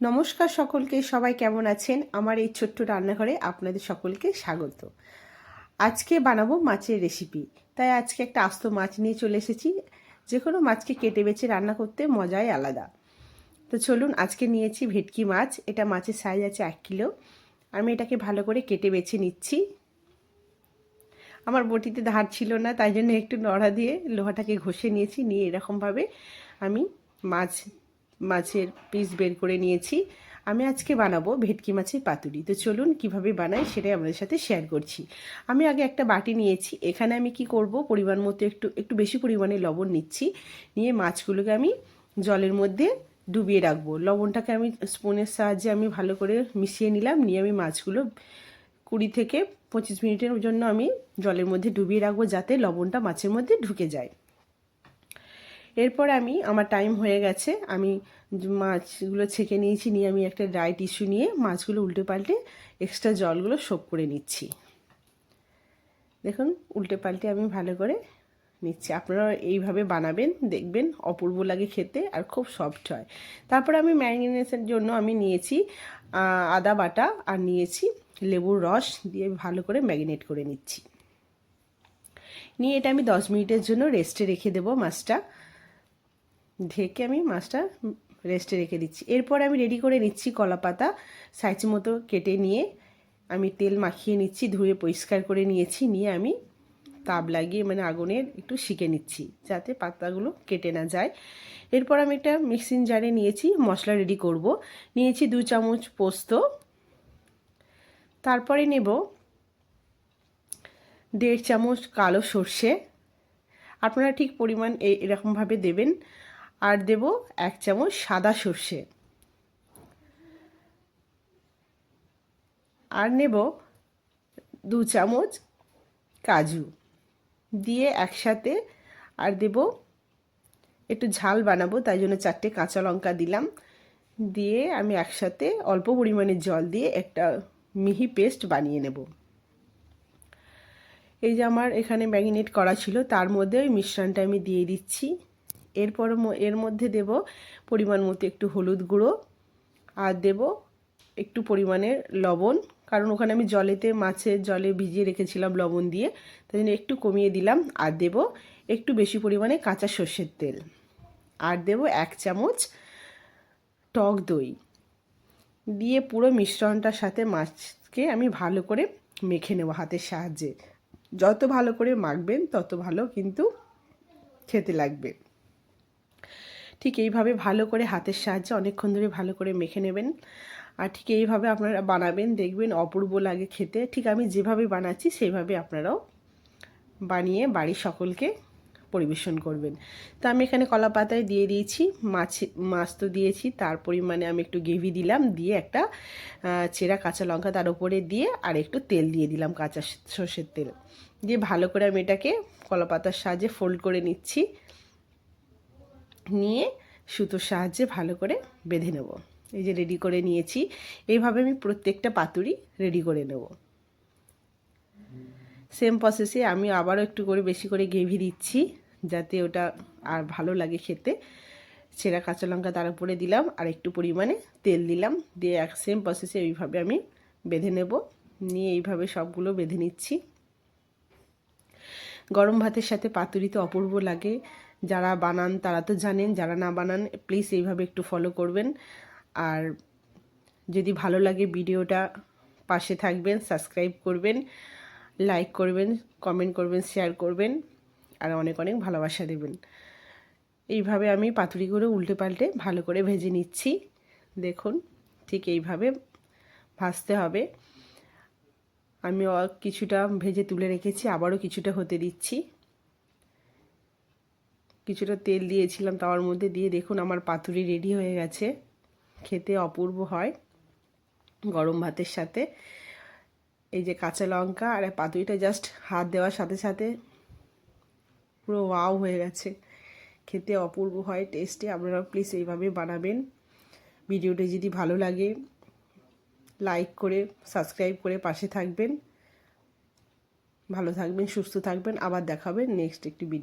নমস্কার সকলকে, সবাই কেমন আছেন? আমার এই ছোট্ট রান্নাঘরে আপনাদের সকলকে স্বাগত। আজকে বানাবো মাছের রেসিপি তাই আজকে একটা আস্ত মাছ নিয়ে চলে এসেছি। যে কোনো মাছকে কেটে বেছে রান্না করতে মজাই আলাদা। তো চলুন, আজকে নিয়েছি ভেটকি মাছ। এটা মাছের সাইজ আছে এক কিলো। আমি এটাকে ভালো করে কেটে বেছে নিচ্ছি। আমার বটিতে ধার ছিল না, তাই জন্য একটু নড়া দিয়ে লোহাটাকে ঘষে নিয়েছি। নিয়ে এরকমভাবে আমি মাছ মাছের পিস বের করে নিয়েছি। আমি আজকে বানাবো ভেটকি মাছের পাতুরি। তো চলুন কীভাবে বানাই সেটাই আমাদের সাথে শেয়ার করছি। আমি আগে একটা বাটি নিয়েছি। এখানে আমি কি করব? পরিমাণ মতো একটু একটু বেশি পরিমাণে লবণ নিচ্ছি। নিয়ে মাছগুলোকে আমি জলের মধ্যে ডুবিয়ে রাখব। লবণটাকে আমি স্পুনের সাহায্যে আমি ভালো করে মিশিয়ে নিলাম। নিয়ে আমি মাছগুলো কুড়ি থেকে পঁচিশ মিনিটের জন্য আমি জলের মধ্যে ডুবিয়ে রাখব যাতে লবণটা মাছের মধ্যে ঢুকে যায়। এরপর আমি, আমার টাইম হয়ে গেছে, আমি মাছগুলো ছেঁকে নিয়েছি, নিয়ে আমি একটা ড্রাই টিস্যু নিয়ে মাছগুলো উল্টে পাল্টে এক্সট্রা জলগুলো সোপ করে নিচ্ছি। দেখুন, উল্টে পাল্টে আমি ভালো করে নিচ্ছি। আপনারা এইভাবে বানাবেন, দেখবেন অপূর্ব লাগে খেতে আর খুব সফট হয়। তারপর আমি ম্যারিনেশনের জন্য আমি নিয়েছি আদা বাটা আর নিয়েছি লেবুর রস দিয়ে ভালো করে ম্যারিনেট করে নিচ্ছি। নিয়ে এটা আমি দশ মিনিটের জন্য রেস্টে রেখে দেবো মাছটা। ঢেকে আমি মাছটা রেস্টে রেখে দিচ্ছি। এরপর আমি রেডি করে নিচ্ছি কলা পাতা। সাইজ মতো কেটে নিয়ে আমি তেল মাখিয়ে নিচ্ছি, ধুয়ে পরিষ্কার করে নিয়েছি, নিয়ে আমি তাপ লাগিয়ে মানে আগুনের একটু শিখে নিচ্ছি, যাতে পাতাগুলো কেটে না যায়। এরপর আমি একটা মিক্সিং জারে নিয়েছি, মশলা রেডি করব। নিয়েছি দু চামচ পোস্ত। তারপরে নেব দেড় চামচ কালো সর্ষে। আপনারা ঠিক পরিমাণ এরকমভাবে দেবেন। আর দেব এক চামচ সাদা সর্ষে। আর নেব দু চামচ কাজু দিয়ে একসাথে আর দেব একটু ঝাল বানাবো, তাই জন্য চারটে কাঁচা লঙ্কা দিলাম। দিয়ে আমি একসাথে অল্প পরিমাণে জল দিয়ে একটা মিহি পেস্ট বানিয়ে নেব। এই যে আমার এখানে ম্যাগিনেট করা ছিল, তার মধ্যে ওই মিশ্রণটা আমি দিয়ে দিচ্ছি। এরপর এর মধ্যে দেব পরিমাণ মতো একটু হলুদ গুঁড়ো আর দেব একটু পরিমাণের লবণ। কারণ ওখানে আমি জলেতে মাছের জলে ভিজিয়ে রেখেছিলাম লবণ দিয়ে, তাই জন্য একটু কমিয়ে দিলাম। আর দেব একটু বেশি পরিমাণে কাঁচা সর্ষের তেল। আর দেব এক চামচ টক দই। দিয়ে পুরো মিশ্রণটার সাথে মাছকে আমি ভালো করে মেখে নেব হাতের সাহায্যে। যত ভালো করে মাখবেন, তত ভালো কিন্তু খেতে লাগবে। ঠিক এইভাবে ভালো করে হাতের সাহায্যে অনেকক্ষণ ধরে ভালো করে মেখে নেবেন। আর ঠিক এইভাবে আপনারা বানাবেন, দেখবেন অপূর্ব লাগে খেতে। ঠিক আমি যেভাবে বানাচ্ছি, সেইভাবে আপনারাও বানিয়ে বাড়ির সকলকে পরিবেশন করবেন। তো আমি এখানে কলা পাতায় দিয়ে দিয়েছি, মাছ মাছ তো দিয়েছি, তার পরিমাণে আমি একটু গ্রেভি দিলাম, দিয়ে একটা চেরা কাঁচা লঙ্কা তার উপরে দিয়ে আর একটু তেল দিয়ে দিলাম কাঁচা সর্ষের তেল। দিয়ে ভালো করে আমি এটাকে কলা পাতার সাহায্যে ফোল্ড করে নিচ্ছি। নিয়ে সুতোর সাহায্যে ভালো করে বেঁধে নেব। এই যে রেডি করে নিয়েছি, এইভাবে আমি প্রত্যেকটা পাতুরি রেডি করে নেব। সেম প্রসেসে আমি আবারও একটু করে বেশি করে গ্রেভি দিচ্ছি, যাতে ওটা আর ভালো লাগে খেতে। ছেঁড়া কাঁচা লঙ্কা তার উপরে দিলাম, আর একটু পরিমাণে তেল দিলাম, দিয়ে এক সেম প্রসেসে এইভাবে আমি বেঁধে নেব। নিয়ে এইভাবে সবগুলো বেঁধে নিচ্ছি। গরম ভাতের সাথে পাতুরি তো অপূর্ব লাগে। যারা বানান, তারা তো জানেন, যারা না বানান প্লিজ এইভাবে একটু ফলো করবেন। আর যদি ভালো লাগে ভিডিওটা, পাশে থাকবেন সাবস্ক্রাইব করবেন লাইক করবেন কমেন্ট করবেন শেয়ার করবেন, আর অনেক অনেক ভালোবাসা দেবেন। এইভাবে আমি পাতুরিগুলো উল্টে পাল্টে ভালো করে ভেজে নিচ্ছি। দেখুন, ঠিক এইভাবে ভাজতে হবে। আমি কিছুটা ভেজে তুলে রেখেছি, আবারও কিছুটা হতে দিচ্ছি। কিছুটা তেল দিয়েছিলাম তাওয়ার মধ্যে দিয়ে দেখুন আমার পাতুরি রেডি হয়ে গেছে। খেতে অপূর্ব হয় গরম ভাতের সাথে। এই যে কাঁচা লঙ্কা আর পাতুরিটা জাস্ট হাত দেওয়ার সাথে সাথে পুরো ওয়াও হয়ে গেছে। খেতে অপূর্ব হয় টেস্টে আপনারা প্লিজ এইভাবে বানাবেন। ভিডিওটা যদি ভালো লাগে লাইক করে সাবস্ক্রাইব করে পাশে থাকবেন। ভালো থাকবেন, সুস্থ থাকবেন। আবার দেখাবেন নেক্সট একটি ভিডিও